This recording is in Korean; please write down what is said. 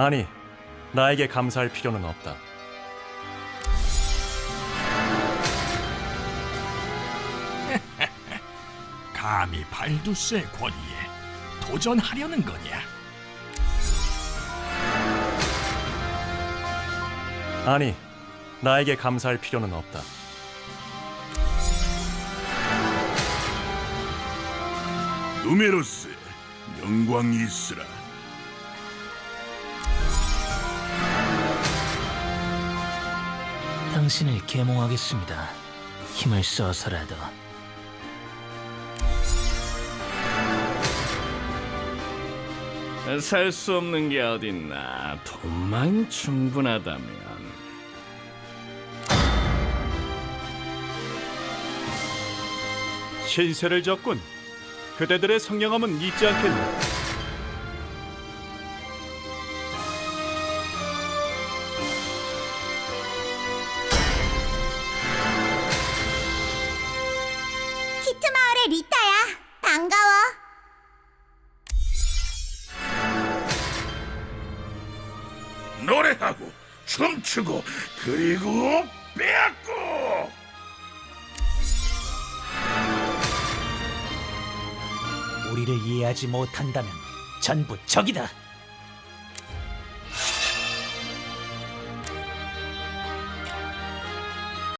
아니, 나에게 감사할 필요는 없다. 감히 발두스의 권위에 도전하려는 거냐? 아니, 나에게 감사할 필요는 없다. 누메로스 영광이 있으라 당신을 계몽하겠습니다. 힘을 써서라도. 살 수 없는 게 어딨나 돈만 충분하다면 신세를 졌군. 그대들의 성령함은 잊지 않겠네. 키트 마을의 리타야. 반가워. 노래하고 춤추고 그리고 빼앗고 우리를 이해하지 못한다면 전부 적이다.